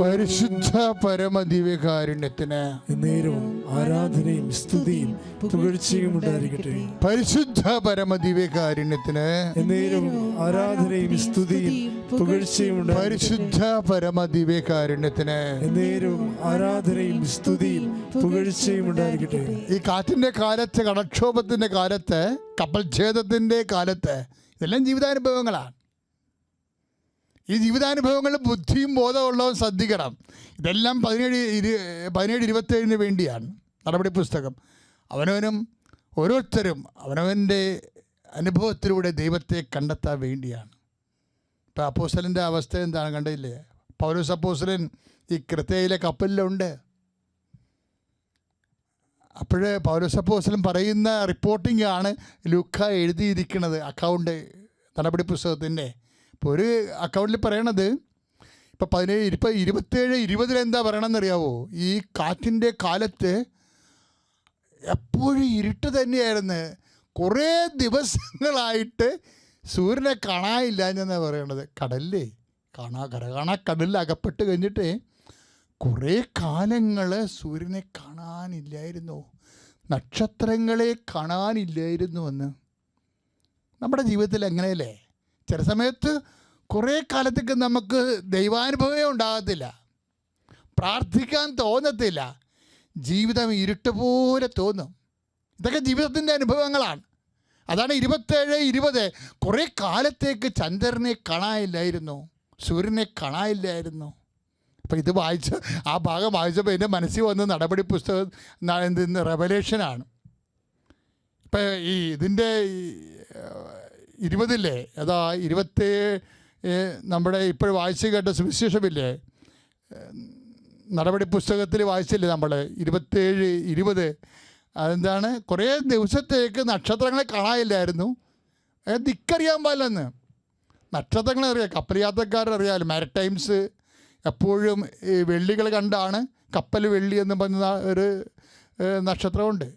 പരിശുദ്ധ പരമദിവ്യകാരുണ്യത്തിന് നേരവും ആരാധനയും സ്തുതിയും പുകഴ്ചയും ഉണ്ടായിരിക്കട്ടെ. പരിശുദ്ധ പരമദിവ്യകാരുണ്യത്തിന് നേരവും ആരാധനയും സ്തുതിയും പുകഴ്ചയും പരിശുദ്ധ പരമദിവ്യകാരുണ്യത്തിന് നേരവും ആരാധനയും സ്തുതിയും പുകഴ്ചയും ഉണ്ടായിരിക്കട്ടെ. ഈ കാറ്റിന്റെ കാലത്ത് കടക്ഷോഭത്തിന്റെ കാലത്ത് കപ്പൽ ഛേദത്തിന്റെ കാലത്ത് ഇതെല്ലാം ജീവിതാനുഭവങ്ങളാണ്. ഈ ജീവിതാനുഭവങ്ങളിൽ ബുദ്ധിയും ബോധമുള്ളവൻ ശ്രദ്ധിക്കണം. ഇതെല്ലാം പതിനേഴ് ഇരു പതിനേഴ് ഇരുപത്തേഴിന് വേണ്ടിയാണ്. നടപടി പുസ്തകം. അവനവനും ഓരോരുത്തരും അവനവന്റെ അനുഭവത്തിലൂടെ ദൈവത്തെ കണ്ടെത്താൻ വേണ്ടിയാണ്. ഇപ്പം അപ്പോസലിന്റെ അവസ്ഥ എന്താണ് കണ്ടില്ലേ? പൗലോസ് അപ്പോസലൻ ഈ കൃത്യയിലെ കപ്പലിലുണ്ട്. അപ്പോൾ അപ്പോസലൻ പറയുന്ന റിപ്പോർട്ടിംഗ് ആണ് ലുക്ക എഴുതിയിരിക്കുന്നത് അക്കൗണ്ട് നടപടി പുസ്തകത്തിന്റെ. ഇപ്പോൾ ഒരു അക്കൗണ്ടിൽ പറയണത് ഇപ്പോൾ പതിനേഴ് ഇപ്പം ഇരുപത്തേഴ് ഇരുപതിൽ എന്താ പറയണമെന്നറിയാവോ ഈ കാറ്റിന്റെ കാലത്ത് എപ്പോഴും ഇരുട്ട് തന്നെയായിരുന്നു. കുറേ ദിവസങ്ങളായിട്ട് സൂര്യനെ കാണാനില്ല എന്നാണ് പറയണത്. കടലിലേ കാണാ കര കാണാ കടലിൽ അകപ്പെട്ട് കഴിഞ്ഞിട്ട് കുറേ കാലങ്ങൾ സൂര്യനെ കാണാനില്ലായിരുന്നു. നക്ഷത്രങ്ങളെ കാണാനില്ലായിരുന്നു എന്ന്. നമ്മുടെ ജീവിതത്തിൽ എങ്ങനെയല്ലേ? ചില സമയത്ത് കുറേ കാലത്തേക്ക് നമുക്ക് ദൈവാനുഭവമേ ഉണ്ടാകത്തില്ല. പ്രാർത്ഥിക്കാൻ തോന്നത്തില്ല. ജീവിതം ഇരുട്ട് പോലെ തോന്നും. ഇതൊക്കെ ജീവിതത്തിന്റെ അനുഭവങ്ങളാണ്. അതാണ് ഇരുപത്തേഴ് ഇരുപത്. കുറേ കാലത്തേക്ക് ചന്ദ്രനെ കാണാനില്ലായിരുന്നു. സൂര്യനെ കാണാനില്ലായിരുന്നു. അപ്പം ഇത് വായിച്ച ആ ഭാഗം വായിച്ചപ്പോൾ എന്റെ മനസ്സിൽ വന്ന നടപടി പുസ്തകം റെവലേഷനാണ്. ഇപ്പം ഈ ഇതിന്റെ ഇരുപതില്ലേ? അതാ ഇരുപത്തി നമ്മുടെ ഇപ്പോൾ വായിച്ച് കേട്ട സുവിശേഷമില്ലേ? നടപടി പുസ്തകത്തിൽ വായിച്ചില്ലേ നമ്മൾ ഇരുപത്തേഴ് ഇരുപത്. അതെന്താണ്? കുറേ ദിവസത്തേക്ക് നക്ഷത്രങ്ങളെ കാണാനില്ലായിരുന്നു. ദിക്കറിയാൻ പാടില്ലെന്ന്. നക്ഷത്രങ്ങളെ അറിയാം. കപ്പൽ യാത്രക്കാരറിയാമല്ലോ മാരടൈംസ് എപ്പോഴും ഈ വെള്ളികൾ കണ്ടാണ് കപ്പൽ വെള്ളി എന്ന് പറഞ്ഞ ഒരു നക്ഷത്രമുണ്ട്.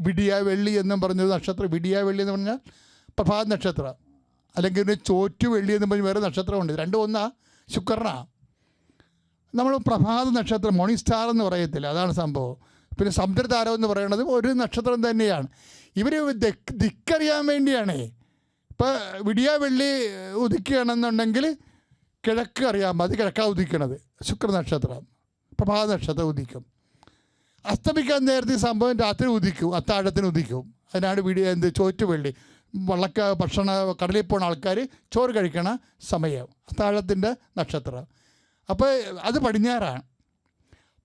വിടിയ വെള്ളി എന്നും പറഞ്ഞൊരു നക്ഷത്രം. വിടിയ വെള്ളി എന്ന് പറഞ്ഞാൽ പ്രഭാത നക്ഷത്രം. അല്ലെങ്കിൽ ഒരു ചോറ്റു വെള്ളി എന്ന് പറഞ്ഞ് വേറെ നക്ഷത്രമുണ്ട്. രണ്ടും ഒന്നാ. ശുക്രനാ. നമ്മൾ പ്രഭാത നക്ഷത്രം മോർണിംഗ് സ്റ്റാർ എന്ന് പറയത്തില്ല. അതാണ് സംഭവം. പിന്നെ സമുദ്രതാരം എന്ന് പറയുന്നത് ഒരു നക്ഷത്രം തന്നെയാണ്. ഇവർ ദിക്കറിയാൻ വേണ്ടിയാണേ. ഇപ്പോൾ വിടിയ വെള്ളി ഉദിക്കുകയാണെന്നുണ്ടെങ്കിൽ കിഴക്ക് അറിയാൻ മതി. കിഴക്കാ ഉദിക്കണത്. ശുക്ര നക്ഷത്രം. പ്രഭാത നക്ഷത്രം ഉദിക്കും. അസ്തമിക്കാൻ നേരത്തെ സംഭവം രാത്രി ഉദിക്കും. അത്താഴത്തിന് ഉദിക്കും. അതിനാണ് വിടിയ എന്ത്? ചോറ്റുവെള്ളി വള്ളക്ക ഭക്ഷണ കടലിൽ പോണ ആൾക്കാർ ചോറ് കഴിക്കണ സമയം അത്താഴത്തിന്റെ നക്ഷത്രം. അപ്പോൾ അത് പടിഞ്ഞാറാണ്.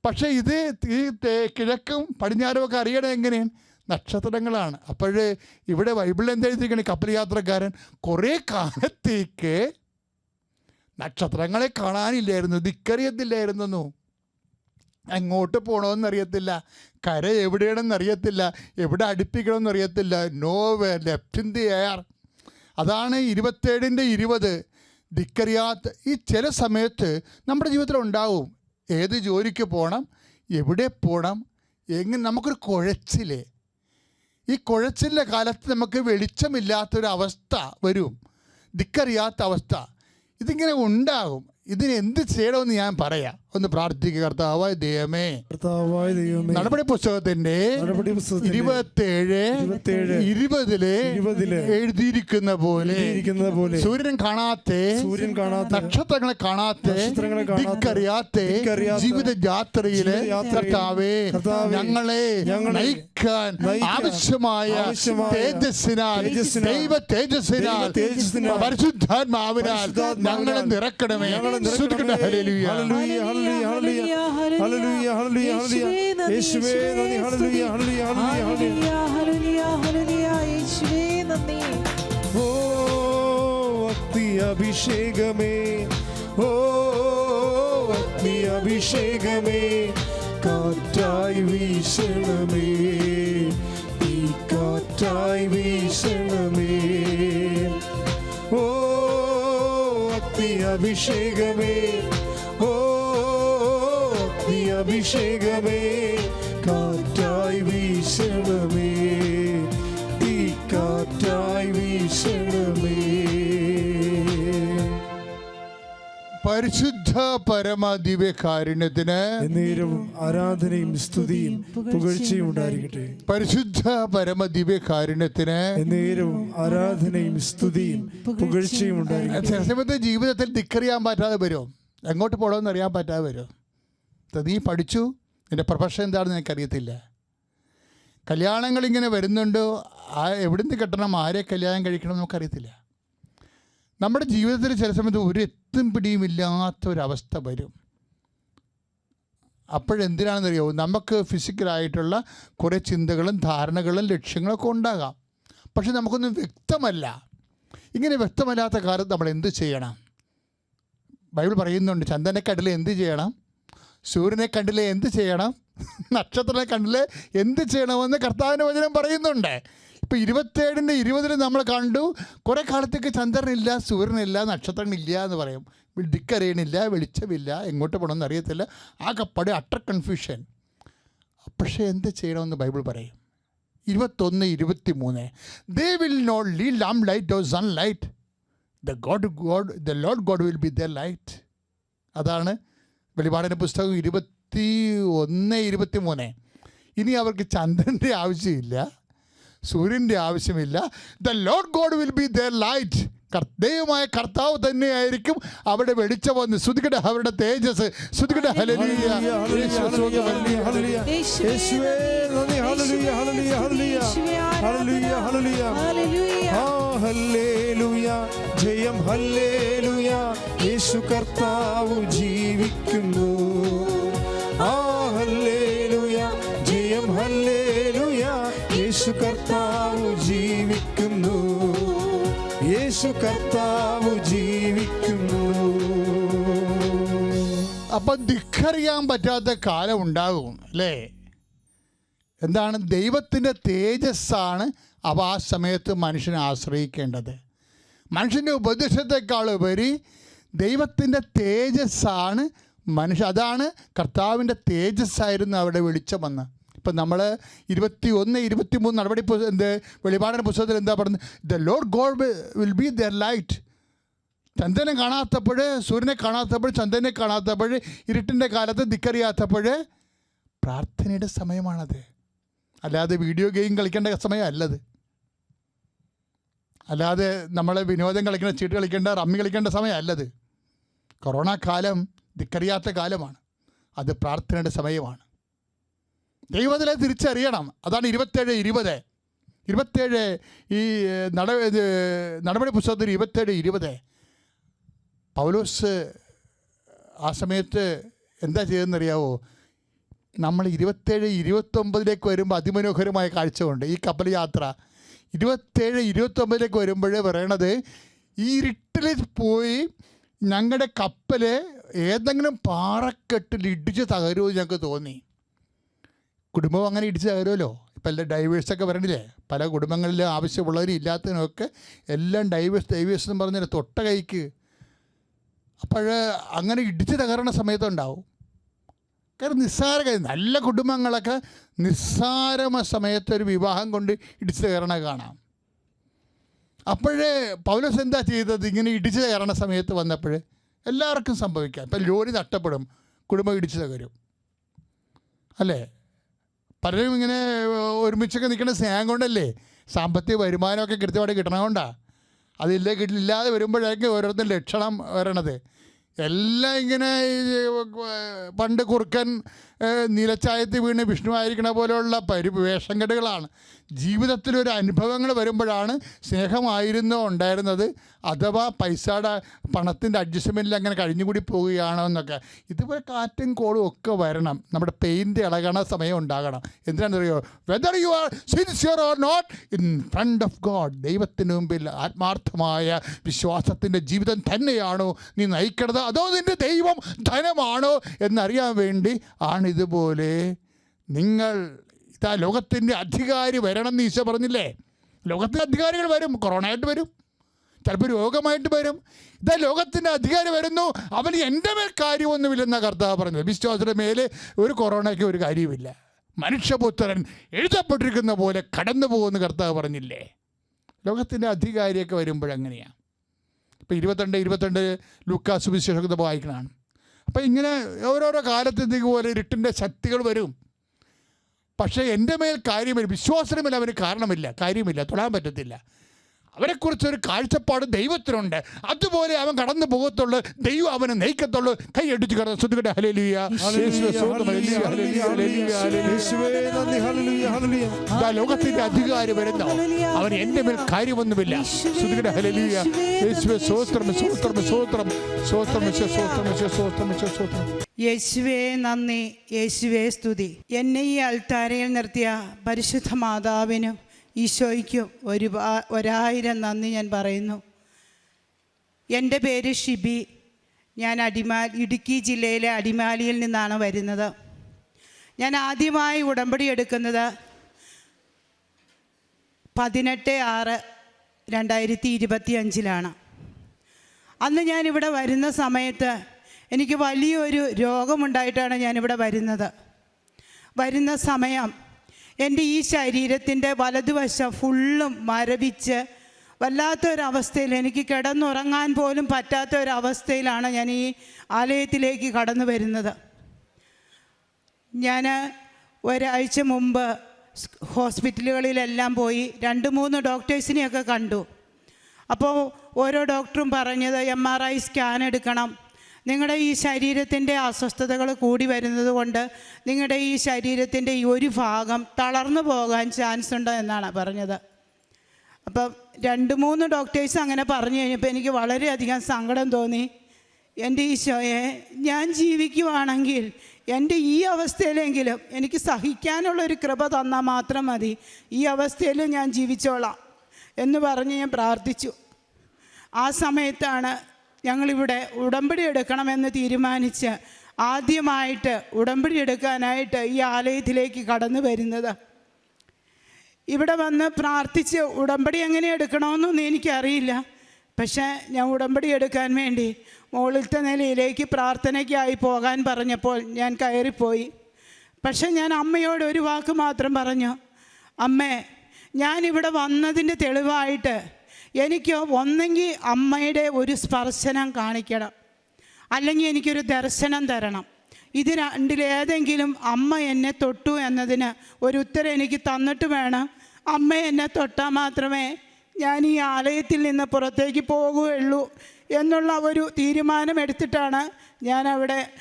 പക്ഷേ ഇത് ഈ കിഴക്കും പടിഞ്ഞാറും ഒക്കെ അറിയണത് എങ്ങനെയാണ്? നക്ഷത്രങ്ങളാണ്. അപ്പോൾ ഇവിടെ ബൈബിളിൽ എന്തെഴുതിയിരിക്കണേ കപ്പൽ യാത്രക്കാരൻ കുറേ കാലത്തേക്ക് നക്ഷത്രങ്ങളെ കാണാനില്ലായിരുന്നു ദിക്കറിയത്തില്ലായിരുന്നു എങ്ങോട്ട് പോകണമെന്ന് അറിയത്തില്ല കര എവിടെയാണെന്ന് അറിയത്തില്ല എവിടെ അടുപ്പിക്കണമെന്ന് അറിയത്തില്ല no way left in the air അതാണ് ഇരുപത്തേഴിന്റെ ഇരുപത്. ധിക്കറിയാത്ത ഈ ചില സമയത്ത് നമ്മുടെ ജീവിതത്തിൽ ഉണ്ടാവും. ഏത് ജോലിക്ക് പോകണം എവിടെ പോകണം എങ്ങനെ നമുക്കൊരു കുഴച്ചിലേ. ഈ കുഴച്ചിലിന്റെ കാലത്ത് നമുക്ക് വെളിച്ചമില്ലാത്തൊരവസ്ഥ വരും. ധിക്കറിയാത്ത അവസ്ഥ. ഇതിങ്ങനെ ഉണ്ടാകും. ഇതിന് എന്ത് ചെയ്യണമെന്ന് ഞാൻ പറയാം. ഒന്ന് പ്രാർത്ഥിക്കുക കർത്താവായ ദൈവമേ. കർത്താവായ ദൈവമേ. നടപടി പുസ്തകത്തിന്റെ നടപടി ഇരുപത്തേഴ് ഇരുപതിൽ ഇരുപതിൽ എഴുതിയിരിക്കുന്ന പോലെ പോലെ സൂര്യൻ കാണാത്ത സൂര്യൻ കാണാത്ത നക്ഷത്രങ്ങളെ കാണാത്ത നക്ഷത്രങ്ങളെ കാണാത്ത, ജീവിത യാത്രയിൽ കർത്താവേ ഞങ്ങളെ നയിക്കാൻ ആവശ്യമായ തേജസ്സിനാൽ ദൈവ തേജസ്സിനാൽ പരിശുദ്ധാത്മാവിനാൽ ഞങ്ങളെ നിറക്കണമേ. നിറക്കണമേ. സ്തുതിക്കട്ടെ, ഹല്ലേലൂയ. ഹല്ലേലൂയ, ഹല്ലേലൂയ, ഹല്ലേലൂയ, ഹല്ലേലൂയ, ഹല്ലേലൂയ, ഹല്ലേലൂയ. യേശുവേ നന്ദി, ഹല്ലേലൂയ, ഹല്ലേലൂയ, ഹല്ലേലൂയ, ഹല്ലേലൂയ. ഓ അഗ്നി അഭിഷേകമേ ഓ അഗ്നി അഭിഷേകമേ കാറ്റായി വീശണമേ ഈ കാറ്റായി വീശണമേ അഗ്നി അഭിഷേകമേ ഓ അഗ്നി അഭിഷേകമേ കാറ്റായി വീശണമേ ഈ കാറ്റായി വീശണമേ പരിശുദ്ധ പരമ ദിവ്യകാരുണ്യത്തിന് എന്നേരവും ആരാധനയും സ്തുതിയും പുകഴ്ചയും ഉണ്ടായിരിക്കട്ടെ. പരിശുദ്ധ പരമ ദിവ്യകാരുണ്യത്തിന് നേരവും ആരാധനയും സ്തുതിയും പുകഴ്ചയും ഉണ്ടായിരിക്കട്ടെ. ചില സമയത്ത് ജീവിതത്തിൽ തിക്കറിയാൻ പറ്റാതെ വരും. എങ്ങോട്ട് പോകണമെന്ന് അറിയാൻ പറ്റാതെ വരും. നീ പഠിച്ചു. എന്റെ പ്രൊഫഷൻ എന്താണെന്ന് എനിക്കറിയത്തില്ല. കല്യാണങ്ങൾ ഇങ്ങനെ വരുന്നുണ്ടോ. ആ എവിടുന്ന് കെട്ടണം? ആരെ കല്യാണം കഴിക്കണം എന്ന് നമുക്കറിയത്തില്ല. നമ്മുടെ ജീവിതത്തിൽ ചില സമയത്ത് ഒരു എത്തും പിടിയും ഇല്ലാത്ത ഒരവസ്ഥ വരും. അപ്പോഴെന്തിനാണെന്നറിയോ? നമുക്ക് ഫിസിക്കലായിട്ടുള്ള കുറേ ചിന്തകളും ധാരണകളും ലക്ഷ്യങ്ങളൊക്കെ ഉണ്ടാകാം. പക്ഷെ നമുക്കൊന്നും വ്യക്തമല്ല. ഇങ്ങനെ വ്യക്തമല്ലാത്ത കാലത്ത് നമ്മൾ എന്ത് ചെയ്യണം? ബൈബിൾ പറയുന്നുണ്ട് ചന്ദനെ കണ്ടിലെ എന്ത് ചെയ്യണം? സൂര്യനെ കണ്ടിലെ എന്ത് ചെയ്യണം? നക്ഷത്രനെ കണ്ടിലെ എന്ത് ചെയ്യണമെന്ന് കർത്താവിന്റെ വചനം പറയുന്നുണ്ട്. ഇപ്പോൾ ഇരുപത്തേഴിന്റെ ഇരുപതിന് നമ്മൾ കണ്ടു കുറേ കാലത്തേക്ക് ചന്ദ്രനില്ല സൂര്യനില്ല നക്ഷത്രങ്ങളില്ല എന്ന് പറയും. ദിക്കറിയണില്ല വെളിച്ചമില്ല എങ്ങോട്ട് പോകണമെന്ന് അറിയത്തില്ല. ആകെപ്പാടെ അട്ടർ കൺഫ്യൂഷൻ പക്ഷേ എന്ത് ചെയ്യണമെന്ന് ബൈബിൾ പറയും? ഇരുപത്തൊന്ന് ഇരുപത്തി മൂന്ന് they will not Lee lamp light or sun light the God God the Lord God will be the light അതാണ് വെളിപാടിന്റെ പുസ്തകം ഇരുപത്തി ഒന്ന് ഇരുപത്തി മൂന്ന് ഇനി അവർക്ക് ചന്ദ്രന്റെ ആവശ്യമില്ല. സൂര്യന്റെ ആവശ്യമില്ല. The Lord God will be their light ദൈവമായ കർത്താവ് തന്നെയായിരിക്കും അവിടെ വെളിച്ചം ശ്രുതിക്കട്ടെ അവരുടെ തേജസ്. ശ്രുതിക്കട്ടെ ജയം ഹല്ലേലുയാ. യേശു കർത്താവ് ജീവിക്കുന്നു. യേശു കർത്താവ് ജീവിക്കുന്നു. യേശു കർത്താവ് ജീവിക്കുന്നു. അപ്പം ധിക്കറിയാൻ പറ്റാത്ത കാലം ഉണ്ടാകും അല്ലേ? എന്താണ്? ദൈവത്തിന്റെ തേജസ്സാണ് അവ ആ സമയത്ത് മനുഷ്യനെ ആശ്രയിക്കേണ്ടത്. മനുഷ്യന്റെ ഉപദേശത്തെക്കാൾ ഉപരി ദൈവത്തിന്റെ തേജസ്സാണ് മനുഷ്യ അതാണ് കർത്താവിന്റെ തേജസ്സായിരുന്നു അവിടെ വെളിച്ചമെന്ന് ഇപ്പം നമ്മൾ ഇരുപത്തി ഒന്ന് ഇരുപത്തി മൂന്ന് നടപടി എന്ത് വെളിപാടിന്റെ പുസ്തകത്തിൽ എന്താ പറയുന്നത്? The Lord God will be their light ചന്ദ്രനെ കാണാത്തപ്പോൾ സൂര്യനെ കാണാത്തപ്പോൾ ചന്ദ്രനെ കാണാത്തപ്പോൾ ഇരുട്ടിന്റെ കാലത്ത് ധിക്കറിയാത്തപ്പോൾ പ്രാർത്ഥനയുടെ സമയമാണത്. അല്ലാതെ വീഡിയോ ഗെയിം കളിക്കേണ്ട സമയമല്ലത്. അല്ലാതെ നമ്മൾ വിനോദം കളിക്കേണ്ട ചീട്ട് കളിക്കേണ്ട റമ്മി കളിക്കേണ്ട സമയമല്ലത്. കൊറോണ കാലം ധിക്കറിയാത്ത കാലമാണ്. അത് പ്രാർത്ഥനയുടെ സമയമാണ്. ദൈവത്തിലെ തിരിച്ചറിയണം. അതാണ് ഇരുപത്തേഴ് ഇരുപത്. ഇരുപത്തേഴ് ഈ നട നടപടി പുസ്തകത്തിൽ ഇരുപത്തേഴ് ഇരുപത്. പൗലോസ് ആ സമയത്ത് എന്താ ചെയ്തെന്നറിയാവോ നമ്മൾ ഇരുപത്തേഴ് ഇരുപത്തൊമ്പതിലേക്ക് വരുമ്പോൾ അതിമനോഹരമായ കാഴ്ചയുണ്ട്. ഈ കപ്പൽ യാത്ര. ഇരുപത്തേഴ് ഇരുപത്തൊമ്പതിലേക്ക് വരുമ്പോഴേ പറയണത് ഈ ഇരുട്ടിൽ പോയി ഞങ്ങളുടെ കപ്പൽ ഏതെങ്കിലും പാറക്കെട്ടിൽ ഇടിച്ച് തകരുമെന്ന് ഞങ്ങൾക്ക് തോന്നി. കുടുംബം അങ്ങനെ ഇടിച്ച് തകരുമല്ലോ ഇപ്പം എല്ലാം ഡൈവേഴ്സൊക്കെ വരണില്ലേ? പല കുടുംബങ്ങളിലും ആവശ്യമുള്ളവരും ഇല്ലാത്തതിനൊക്കെ എല്ലാം ഡൈവേഴ്സ് ഡൈവേഴ്സ് എന്ന് പറഞ്ഞാൽ തൊട്ട കൈക്ക്. അപ്പോൾ അങ്ങനെ ഇടിച്ച് തകരണ സമയത്തുണ്ടാവും. കാരണം നിസ്സാര കാര്യം. നല്ല കുടുംബങ്ങളൊക്കെ നിസ്സാരമ സമയത്ത് ഒരു വിവാഹം കൊണ്ട് ഇടിച്ച് കയറണ കാണാം. അപ്പോഴേ പൗലോസ് എന്താ ചെയ്തത്? ഇങ്ങനെ ഇടിച്ച് കയറണ സമയത്ത് വന്നപ്പോൾ എല്ലാവർക്കും സംഭവിക്കാം. ഇപ്പം ലോറി നഷ്ടപ്പെടും. കുടുംബം ഇടിച്ച് തകരും. അല്ലേ? പലരും ഇങ്ങനെ ഒരുമിച്ചൊക്കെ നിൽക്കുന്ന സ്നേഹം കൊണ്ടല്ലേ സാമ്പത്തിക വരുമാനമൊക്കെ കൃത്യമായിട്ട് കിട്ടണതുകൊണ്ടാണ് അതില്ല കിട്ടില്ലാതെ വരുമ്പോഴേക്കും ഓരോരുത്തർ ലക്ഷണം വരണത്. എല്ലാം ഇങ്ങനെ പണ്ട് കുറുക്കൻ നിലച്ചായത്തിൽ വീണ് വിഷ്ണു ആയിരിക്കണ പോലെയുള്ള പരി വേഷംകെട്ടുകളാണ് ജീവിതത്തിൽ ഒരു അനുഭവങ്ങൾ വരുമ്പോഴാണ് സ്നേഹമായിരുന്നോ ഉണ്ടായിരുന്നത്? അഥവാ പൈസയുടെ പണത്തിന്റെ അഡ്ജസ്റ്റ്മെന്റിൽ അങ്ങനെ കഴിഞ്ഞുകൂടി പോവുകയാണോ എന്നൊക്കെ. ഇതുപോലെ കാറ്റും കോളും ഒക്കെ വരണം. നമ്മുടെ പെയിന്റ് ഇളകണ സമയം ഉണ്ടാകണം. എന്തിനാണെന്നറിയോ? Whether you are sincere or not in front of God ദൈവത്തിന് മുമ്പിൽ ആത്മാർത്ഥമായ വിശ്വാസത്തിന്റെ ജീവിതം തന്നെയാണോ നീ നയിക്കണത് അതോ നിന്റെ ദൈവം ധനമാണോ എന്നറിയാൻ വേണ്ടി ആണിതുപോലെ നിങ്ങൾ ഇതാ ലോകത്തിന്റെ അധികാരി വരണം എന്ന് ഈശോ പറഞ്ഞില്ലേ? ലോകത്തിന്റെ അധികാരികൾ വരും കൊറോണയായിട്ട് വരും ചിലപ്പോൾ രോഗമായിട്ട് വരും. ഇതാ ലോകത്തിന്റെ അധികാരി വരുന്നു അവന് എന്റെ മേൽ കാര്യമൊന്നുമില്ലെന്ന കർത്താവ് പറഞ്ഞത്. വിശ്വാസിയുടെ മേലെ ഒരു കൊറോണയ്ക്ക് ഒരു കാര്യവുമില്ല. മനുഷ്യപുത്രൻ എഴുതപ്പെട്ടിരിക്കുന്ന പോലെ കടന്നു പോകുമെന്ന് കർത്താവ് പറഞ്ഞില്ലേ? ലോകത്തിന്റെ അധികാരിയൊക്കെ വരുമ്പോഴങ്ങനെയാണ് ഇപ്പോൾ ഇരുപത്തിരണ്ട് ഇരുപത്തിരണ്ട് ലൂക്കാസ് വിശേഷത വായിക്കണതാണ്. അപ്പം ഇങ്ങനെ ഓരോരോ കാലത്ത് ഇതുപോലെ ഇരുട്ടിന്റെ ശക്തികൾ വരും. പക്ഷേ എന്റെ മേൽ കാര്യമില്ല വിശ്വാസത്തിന് മേൽ അവന് കാരണമില്ല കാര്യമില്ല തൊടാൻ പറ്റത്തില്ല. അവരെക്കുറിച്ചൊരു കാഴ്ചപ്പാട് ദൈവത്തിനുണ്ട്. അതുപോലെ അവൻ കടന്നു പോകത്തുള്ളൂ ദൈവം അവനെ നയിക്കത്തുള്ളൂ. കൈ അടിച്ച് കടന്നു ശ്രദ്ധിക്കട്ടെ. ഇതാ ലോകത്തിന്റെ അധികാരി വരുന്ന. അവൻ എന്റെ മേൽ കാര്യമൊന്നുമില്ല. ശ്രദ്ധിക്കട്ടെ. യേശുവേ സ്വോത്രം യേശുവേ നന്ദി. യേശുവേ സ്തുതി. എന്നെ ഈ അൽത്താരയിൽ നിർത്തിയ പരിശുദ്ധ മാതാവിനും ഈശോയ്ക്കും ഒരു ഒരായിരം നന്ദി ഞാൻ പറയുന്നു. എന്റെ പേര് ഷിബി. ഞാൻ അടിമാ ഇടുക്കി ജില്ലയിലെ അടിമാലിയിൽ നിന്നാണ് വരുന്നത്. ഞാൻ ആദ്യമായി ഉടമ്പടി എടുക്കുന്നത് പതിനെട്ട് ആറ് രണ്ടായിരത്തി ഇരുപത്തി അഞ്ചിലാണ് അന്ന് ഞാനിവിടെ വരുന്ന സമയത്ത് എനിക്ക് വലിയൊരു രോഗമുണ്ടായിട്ടാണ് ഞാനിവിടെ വരുന്നത്. വരുന്ന സമയം എന്റെ ഈ ശരീരത്തിന്റെ വലതുവശം ഫുള്ളും മരവിച്ച് വല്ലാത്തൊരവസ്ഥയിൽ എനിക്ക് കിടന്നുറങ്ങാൻ പോലും പറ്റാത്ത ഒരവസ്ഥയിലാണ് ഞാൻ ഈ ആലയത്തിലേക്ക് കടന്നു വരുന്നത്. ഞാൻ ഒരാഴ്ച മുമ്പ് ഹോസ്പിറ്റലുകളിലെല്ലാം പോയി രണ്ട് മൂന്ന് ഡോക്ടേഴ്സിനെയൊക്കെ കണ്ടു. അപ്പോൾ ഓരോ ഡോക്ടറും പറഞ്ഞത് എം ആർ ഐ സ്കാൻ എടുക്കണം നിങ്ങളുടെ ഈ ശരീരത്തിന്റെ അസ്വസ്ഥതകൾ കൂടി വരുന്നത് കൊണ്ട് നിങ്ങളുടെ ഈ ശരീരത്തിന്റെ ഈ ഒരു ഭാഗം തളർന്നു പോകാൻ ചാൻസ് ഉണ്ട് എന്നാണ് പറഞ്ഞത്. അപ്പം രണ്ട് മൂന്ന് ഡോക്ടേഴ്സ് അങ്ങനെ പറഞ്ഞു കഴിഞ്ഞപ്പോൾ എനിക്ക് വളരെയധികം സങ്കടം തോന്നി. എന്റെ ഈശോയെ ഞാൻ ജീവിക്കുവാണെങ്കിൽ എന്റെ ഈ അവസ്ഥയിലെങ്കിലും എനിക്ക് സഹിക്കാനുള്ള ഒരു കൃപ തന്നാൽ മാത്രം മതി. ഈ അവസ്ഥയിൽ ഞാൻ ജീവിച്ചോളാം എന്ന് പറഞ്ഞ് ഞാൻ പ്രാർത്ഥിച്ചു. ആ സമയത്താണ് ഞങ്ങളിവിടെ ഉടമ്പടി എടുക്കണമെന്ന് തീരുമാനിച്ച് ആദ്യമായിട്ട് ഉടമ്പടി എടുക്കാനായിട്ട് ഈ ആലയത്തിലേക്ക് കടന്നു വരുന്നത്. ഇവിടെ വന്ന് പ്രാർത്ഥിച്ച് ഉടമ്പടി എങ്ങനെ എടുക്കണമെന്നൊന്നും എനിക്കറിയില്ല. പക്ഷേ ഞാൻ ഉടമ്പടി എടുക്കാൻ വേണ്ടി മുകളിലത്തെ നിലയിലേക്ക് പ്രാർത്ഥനയ്ക്കായി പോകാൻ പറഞ്ഞപ്പോൾ ഞാൻ കയറിപ്പോയി. പക്ഷെ ഞാൻ അമ്മയോട് ഒരു വാക്ക് മാത്രം പറഞ്ഞു. അമ്മേ ഞാനിവിടെ വന്നതിന്റെ തെളിവായിട്ട് എനിക്ക് ഒന്നെങ്കിൽ അമ്മയുടെ ഒരു സ്പർശനം കാണിക്കണം. അല്ലെങ്കിൽ എനിക്കൊരു ദർശനം തരണം. ഇത് രണ്ടിലേതെങ്കിലും അമ്മ എന്നെ തൊട്ടു എന്നതിന് ഒരു ഉത്തരം എനിക്ക് തന്നിട്ട് വേണം. അമ്മ എന്നെ തൊട്ടാൽ മാത്രമേ ഞാൻ ഈ ആലയത്തിൽ നിന്ന് പുറത്തേക്ക് പോകുകയുള്ളൂ എന്നുള്ള ഒരു തീരുമാനം എടുത്തിട്ടാണ് ഞാൻ അവിടെ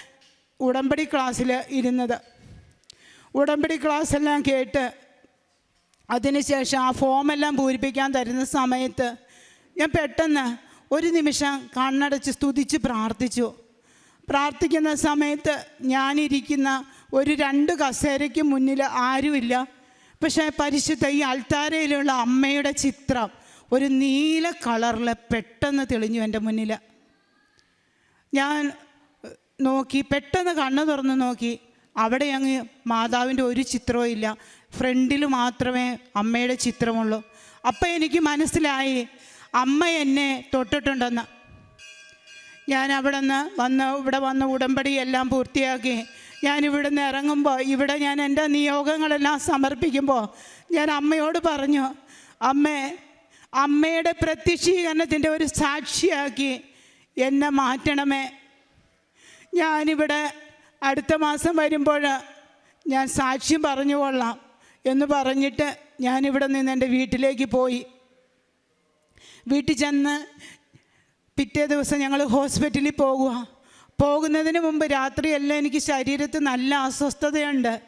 ഉടമ്പടി ക്ലാസ്സിൽ ഇരുന്നത്. ഉടമ്പടി ക്ലാസ്സെല്ലാം കേട്ട് അതിനുശേഷം ആ ഫോമെല്ലാം പൂരിപ്പിക്കാൻ തരുന്ന സമയത്ത് ഞാൻ പെട്ടെന്ന് ഒരു നിമിഷം കണ്ണടച്ച് സ്തുതിച്ച് പ്രാർത്ഥിച്ചു. പ്രാർത്ഥിക്കുന്ന സമയത്ത് ഞാനിരിക്കുന്ന ഒരു രണ്ട് കസേരയ്ക്ക് മുന്നിൽ ആരുമില്ല. പക്ഷേ പരിശുദ്ധ ഈ അൾത്താരയിലുള്ള അമ്മയുടെ ചിത്രം ഒരു നീല കളറിൽ പെട്ടെന്ന് തെളിഞ്ഞു എന്റെ മുന്നിൽ. ഞാൻ നോക്കി പെട്ടെന്ന് കണ്ണു തുറന്ന് നോക്കി. അവിടെ അങ്ങ് മാതാവിന്റെ ഒരു ചിത്രവും ഇല്ല. ഫ്രണ്ടിൽ മാത്രമേ അമ്മയുടെ ചിത്രമുള്ളൂ. അപ്പം എനിക്ക് മനസ്സിലായി അമ്മ എന്നെ തൊട്ടിട്ടുണ്ടെന്ന്. ഞാൻ അവിടെ നിന്ന് വന്ന് ഇവിടെ വന്ന് ഉടമ്പടി എല്ലാം പൂർത്തിയാക്കി ഞാൻ ഇവിടുന്ന് ഇറങ്ങുമ്പോൾ ഇവിടെ ഞാൻ എന്റെ നിയോഗങ്ങളെല്ലാം സമർപ്പിക്കുമ്പോൾ ഞാൻ അമ്മയോട് പറഞ്ഞു അമ്മേ അമ്മയുടെ പ്രത്യക്ഷീകരണത്തിന്റെ ഒരു സാക്ഷിയാക്കി എന്നെ മാറ്റണമേ. ഞാനിവിടെ അടുത്ത മാസം വരുമ്പോൾ ഞാൻ സാക്ഷ്യം പറഞ്ഞു കൊള്ളാം. എന്ന് പറഞ്ഞിട്ട് ഞാനിവിടെ നിന്ന് എന്റെ വീട്ടിലേക്ക് പോയി. വീട്ടിൽ ചെന്ന് പിറ്റേ ദിവസം ഞങ്ങൾ ഹോസ്പിറ്റലിൽ പോകുക പോകുന്നതിന് മുമ്പ് രാത്രിയെല്ലാം എനിക്ക് ശരീരത്ത് നല്ല അസ്വസ്ഥതയുണ്ട്.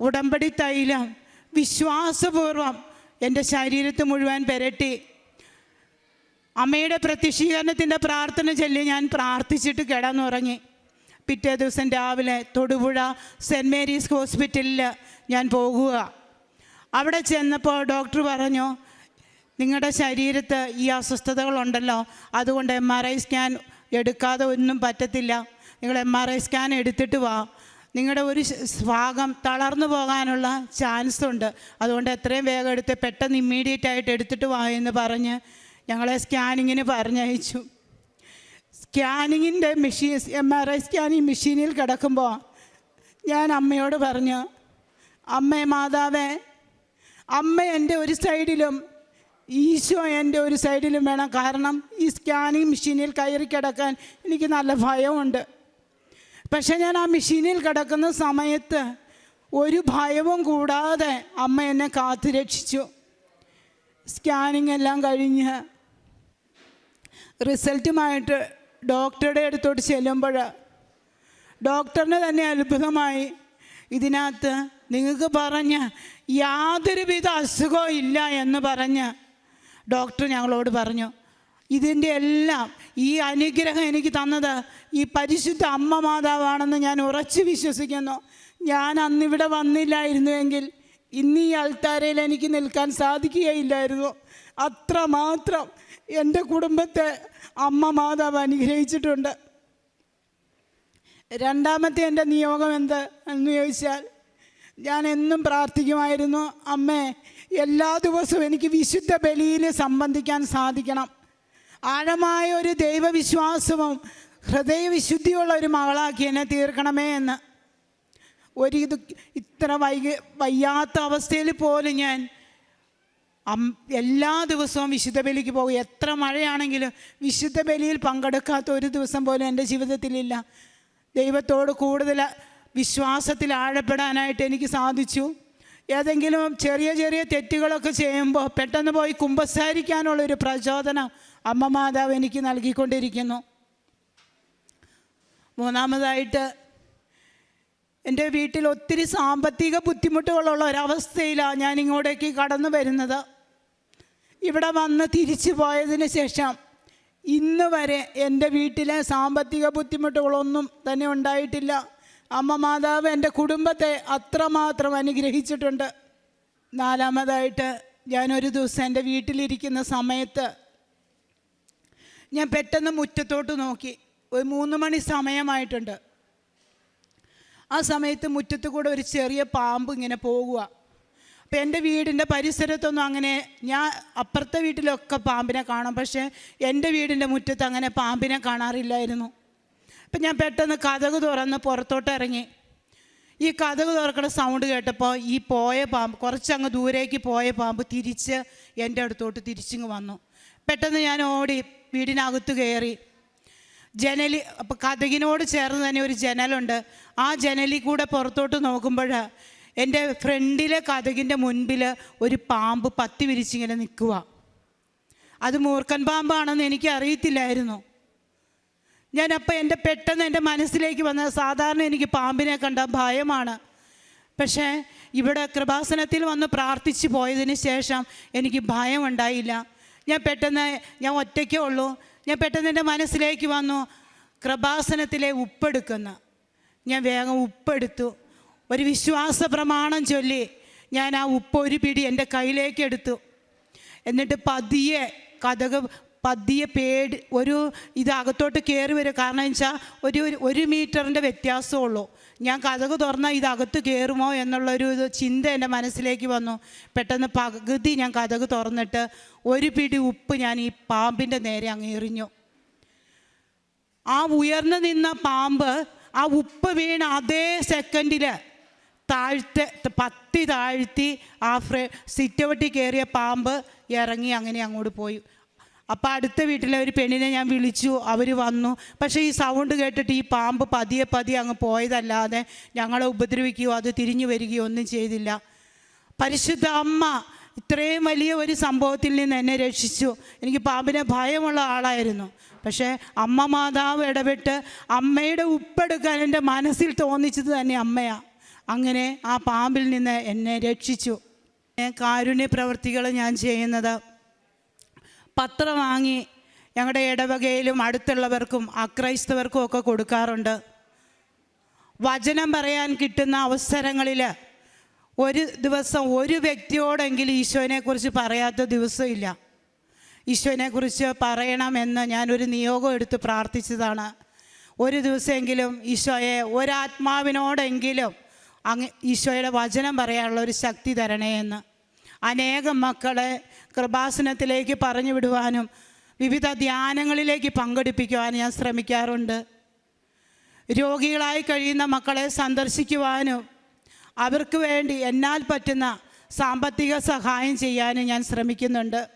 ഉടമ്പടി തൈലം വിശ്വാസപൂർവം എന്റെ ശരീരത്ത് മുഴുവൻ പെരട്ടി. അമ്മയുടെ പ്രത്യക്ഷീകരണത്തിന്റെ പ്രാർത്ഥന ചൊല്ലി ഞാൻ പ്രാർത്ഥിച്ചിട്ട് കിടന്നുറങ്ങി. പിറ്റേ ദിവസം രാവിലെ തൊടുപുഴ സെന്റ് മേരീസ് ഹോസ്പിറ്റലിൽ ഞാൻ പോകുക. അവിടെ ചെന്നപ്പോൾ ഡോക്ടർ പറഞ്ഞു നിങ്ങളുടെ ശരീരത്ത് ഈ അസ്വസ്ഥതകളുണ്ടല്ലോ. അതുകൊണ്ട് എം ആർ ഐ സ്കാൻ എടുക്കാതെ ഒന്നും പറ്റത്തില്ല. നിങ്ങൾ എം ആർ ഐ സ്കാൻ എടുത്തിട്ട് വാ. നിങ്ങളുടെ ഒരു ഭാഗം തളർന്നു പോകാനുള്ള ചാൻസ് ഉണ്ട്. അതുകൊണ്ട് എത്രയും വേഗം എടുത്ത് പെട്ടെന്ന് ഇമ്മീഡിയറ്റ് ആയിട്ട് എടുത്തിട്ട് വാ എന്ന് പറഞ്ഞ് ഞങ്ങളെ സ്കാനിങ്ങിന് പറഞ്ഞയച്ചു. സ്കാനിങ്ങിന്റെ machine M R I scanning മെഷീനിൽ കിടക്കുമ്പോൾ ഞാൻ അമ്മയോട് പറഞ്ഞു അമ്മേ മാതാവേ അമ്മ എന്റെ ഒരു സൈഡിലും ഈശോ എന്റെ ഒരു സൈഡിലും വേണം. കാരണം ഈ സ്കാനിങ് മെഷീനിൽ കയറി കിടക്കാൻ എനിക്ക് നല്ല ഭയമുണ്ട്. പക്ഷെ ഞാൻ ആ മെഷീനിൽ കിടക്കുന്ന സമയത്ത് ഒരു ഭയവും കൂടാതെ അമ്മ എന്നെ കാത്തു രക്ഷിച്ചു സ്കാനിങ് എല്ലാം കഴിഞ്ഞ് റിസൾട്ടുമായിട്ട് ഡോക്ടറുടെ അടുത്തോട്ട് ചെല്ലുമ്പോൾ ഡോക്ടറിന് തന്നെ അത്ഭുതമായി ഇതിനകത്ത് നിങ്ങൾക്ക് പറഞ്ഞ് യാതൊരുവിധ അസുഖവും ഇല്ല എന്ന് പറഞ്ഞ് ഡോക്ടർ ഞങ്ങളോട് പറഞ്ഞു ഇതിന്റെ എല്ലാം ഈ അനുഗ്രഹം എനിക്ക് തന്നത് ഈ പരിശുദ്ധ അമ്മ മാതാവാണെന്ന് ഞാൻ ഉറച്ചു വിശ്വസിക്കുന്നു. ഞാൻ അന്നിവിടെ വന്നില്ലായിരുന്നുവെങ്കിൽ ഇന്ന് ഈ അൾത്താരയിൽ എനിക്ക് നിൽക്കാൻ സാധിക്കുകയില്ലായിരുന്നു. അത്രമാത്രം എന്റെ കുടുംബത്തെ അമ്മ മാതാവ് അനുഗ്രഹിച്ചിട്ടുണ്ട്. രണ്ടാമത്തെ എന്റെ നിയോഗം എന്ത്? എന്ന് ചോദിച്ചാൽ ഞാൻ എന്നും പ്രാർത്ഥിക്കുമായിരുന്നു അമ്മേ എല്ലാ ദിവസവും എനിക്ക് വിശുദ്ധ ബലിയിൽ സംബന്ധിക്കാൻ സാധിക്കണം. ആഴമായ ഒരു ദൈവവിശ്വാസവും ഹൃദയവിശുദ്ധിയുള്ള ഒരു മകളാക്കി എന്നെ തീർക്കണമേ എന്ന്. ഒരു ഇത് ഇത്ര വൈകി വയ്യാത്ത അവസ്ഥയിൽ പോലും ഞാൻ എല്ലാ ദിവസവും വിശുദ്ധ ബലിക്ക് പോകും. എത്ര മഴയാണെങ്കിലും വിശുദ്ധ ബലിയിൽ പങ്കെടുക്കാത്ത ഒരു ദിവസം പോലും എന്റെ ജീവിതത്തിലില്ല. ദൈവത്തോട് കൂടുതൽ വിശ്വാസത്തിൽ ആഴപ്പെടാനായിട്ട് എനിക്ക് സാധിച്ചു. ഏതെങ്കിലും ചെറിയ ചെറിയ തെറ്റുകളൊക്കെ ചെയ്യുമ്പോൾ പെട്ടെന്ന് പോയി കുമ്പസാരിക്കാനുള്ളൊരു പ്രചോദനം അമ്മ മാതാവ് എനിക്ക് നൽകിക്കൊണ്ടിരിക്കുന്നു. മൂന്നാമതായിട്ട് എന്റെ വീട്ടിൽ ഒത്തിരി സാമ്പത്തിക ബുദ്ധിമുട്ടുകളുള്ള ഒരവസ്ഥയിലാണ് ഞാൻ ഇങ്ങോട്ടേക്ക് കടന്നു വരുന്നത്. ഇവിടെ വന്ന് തിരിച്ചു പോയതിന് ശേഷം ഇന്ന് വരെ എന്റെ വീട്ടിലെ സാമ്പത്തിക ബുദ്ധിമുട്ടുകളൊന്നും തന്നെ ഉണ്ടായിട്ടില്ല. അമ്മ മാതാവ് എന്റെ കുടുംബത്തെ അത്രമാത്രം അനുഗ്രഹിച്ചിട്ടുണ്ട്. നാലാമതായിട്ട് ഞാനൊരു ദിവസം എന്റെ വീട്ടിലിരിക്കുന്ന സമയത്ത് ഞാൻ പെട്ടെന്ന് മുറ്റത്തോട്ട് നോക്കി. ഒരു മൂന്ന് മണി സമയമായിട്ടുണ്ട്. ആ സമയത്ത് മുറ്റത്ത് കൂടെ ഒരു ചെറിയ പാമ്പ് ഇങ്ങനെ പോകുക അപ്പം എന്റെ വീടിന്റെ പരിസരത്തൊന്നും അങ്ങനെ ഞാൻ അപ്പുറത്തെ വീട്ടിലൊക്കെ പാമ്പിനെ കാണാം. പക്ഷേ എന്റെ വീടിന്റെ മുറ്റത്ത് അങ്ങനെ പാമ്പിനെ കാണാറില്ലായിരുന്നു. അപ്പം ഞാൻ പെട്ടെന്ന് കഥക് തുറന്ന് പുറത്തോട്ട് ഇറങ്ങി. ഈ കഥക് തുറക്കുന്ന സൗണ്ട് കേട്ടപ്പോൾ ഈ പോയ പാമ്പ് കുറച്ചങ്ങ് ദൂരേക്ക് പോയ പാമ്പ് തിരിച്ച് എന്റെ അടുത്തോട്ട് തിരിച്ചിങ്ങ് വന്നു. പെട്ടെന്ന് ഞാൻ ഓടി വീടിനകത്ത് കയറി. ജനലി അപ്പോൾ കഥകിനോട് ചേർന്ന് തന്നെ ഒരു ജനലുണ്ട്. ആ ജനലിൽ കൂടെ പുറത്തോട്ട് നോക്കുമ്പോൾ എന്റെ ഫ്രണ്ടിലെ കഥകിന്റെ മുൻപിൽ ഒരു പാമ്പ് പത്തി വിരിച്ചിങ്ങനെ നിൽക്കുക അത് മൂർഖൻ പാമ്പാണെന്ന് എനിക്ക് അറിയത്തില്ലായിരുന്നു ഞാനപ്പോൾ എന്റെ പെട്ടെന്ന് എന്റെ മനസ്സിലേക്ക് വന്ന സാധാരണ എനിക്ക് പാമ്പിനെ കണ്ട ഭയമാണ്. പക്ഷേ ഇവിടെ കൃപാസനത്തിൽ വന്ന് പ്രാർത്ഥിച്ചു പോയതിന് ശേഷം എനിക്ക് ഭയം ഉണ്ടായില്ല. ഞാൻ പെട്ടെന്ന് ഞാൻ ഒറ്റയ്ക്കേ ഉള്ളൂ. ഞാൻ പെട്ടെന്ന് എന്റെ മനസ്സിലേക്ക് വന്നു കൃപാസനത്തിലെ ഉപ്പെടുക്കുന്ന. ഞാൻ വേഗം ഉപ്പെടുത്തു. ഒരു വിശ്വാസ പ്രമാണം ചൊല്ലി ഞാൻ ആ ഉപ്പ് ഒരു പിടി എന്റെ കയ്യിലേക്ക് എടുത്തു. എന്നിട്ട് പതിയെ കഥക് പതിയെ പേടി ഒരു ഇത് അകത്തോട്ട് കയറി വരും. കാരണം വെച്ചാൽ ഒരു ഒരു- മീറ്ററിന്റെ വ്യത്യാസമുള്ളൂ ഞാൻ കഥക് തുറന്നാൽ ഇത് അകത്ത് കയറുമോ എന്നുള്ളൊരു ചിന്ത എന്റെ മനസ്സിലേക്ക് വന്നു. പെട്ടെന്ന് പകുതി ഞാൻ കഥക് തുറന്നിട്ട് ഒരു പിടി ഉപ്പ് ഞാൻ ഈ പാമ്പിന്റെ നേരെ അങ്ങ് എറിഞ്ഞു. ആ ഉയർന്നു നിന്ന പാമ്പ് ആ ഉപ്പ് വീണ അതേ സെക്കൻഡിൽ താഴ്ത്തെ പത്തി താഴ്ത്തി ആ ഫ്രെ സിറ്റവട്ടി കയറിയ പാമ്പ് ഇറങ്ങി അങ്ങനെ അങ്ങോട്ട് പോയി. അപ്പോൾ അടുത്ത വീട്ടിലെ ഒരു പെണ്ണിനെ ഞാൻ വിളിച്ചു അവർ വന്നു. പക്ഷേ ഈ സൗണ്ട് കേട്ടിട്ട് ഈ പാമ്പ് പതിയെ പതിയെ അങ്ങ് പോയതല്ലാതെ ഞങ്ങളെ ഉപദ്രവിക്കുകയോ അത് തിരിഞ്ഞു വരികയോ ഒന്നും ചെയ്തില്ല. പരിശുദ്ധ അമ്മ ഇത്രയും വലിയ ഒരു സംഭവത്തിൽ നിന്ന് എന്നെ രക്ഷിച്ചു. എനിക്ക് പാമ്പിനെ ഭയമുള്ള ആളായിരുന്നു. പക്ഷേ അമ്മ മാതാവ് ഇടപെട്ട് അമ്മയുടെ ഉപ്പെടുക്കാൻ എന്റെ മനസ്സിൽ തോന്നിച്ചത് തന്നെ അമ്മയാണ് അങ്ങനെ ആ പാമ്പിൽ നിന്ന് എന്നെ രക്ഷിച്ചു. കാരുണ്യ പ്രവൃത്തികൾ ഞാൻ ചെയ്യുന്നത് പത്രം വാങ്ങി ഞങ്ങളുടെ ഇടവകയിലും അടുത്തുള്ളവർക്കും അക്രൈസ്തവർക്കും ഒക്കെ കൊടുക്കാറുണ്ട്. വചനം പറയാൻ കിട്ടുന്ന അവസരങ്ങളിൽ ഒരു ദിവസം ഒരു വ്യക്തിയോടെങ്കിലും ഈശോനെക്കുറിച്ച് പറയാത്ത ദിവസമില്ല ഈശോനെക്കുറിച്ച് പറയണമെന്ന് ഞാനൊരു നിയോഗം എടുത്ത് പ്രാർത്ഥിച്ചതാണ്. ഒരു ദിവസമെങ്കിലും ഈശോയെ ഒരാത്മാവിനോടെങ്കിലും അങ്ങ് ഈശോയുടെ വചനം പറയാനുള്ള ഒരു ശക്തി തരണേ എന്ന് അനേകം മക്കളെ കൃപാസനത്തിലേക്ക് പറഞ്ഞു വിടുവാനും വിവിധ ധ്യാനങ്ങളിലേക്ക് പങ്കെടുപ്പിക്കുവാനും ഞാൻ ശ്രമിക്കാറുണ്ട്. രോഗികളായി കഴിയുന്ന മക്കളെ സന്ദർശിക്കുവാനും അവർക്ക് വേണ്ടി എന്നാൽ പറ്റുന്ന സാമ്പത്തിക സഹായം ചെയ്യാനും ഞാൻ ശ്രമിക്കുന്നുണ്ട്.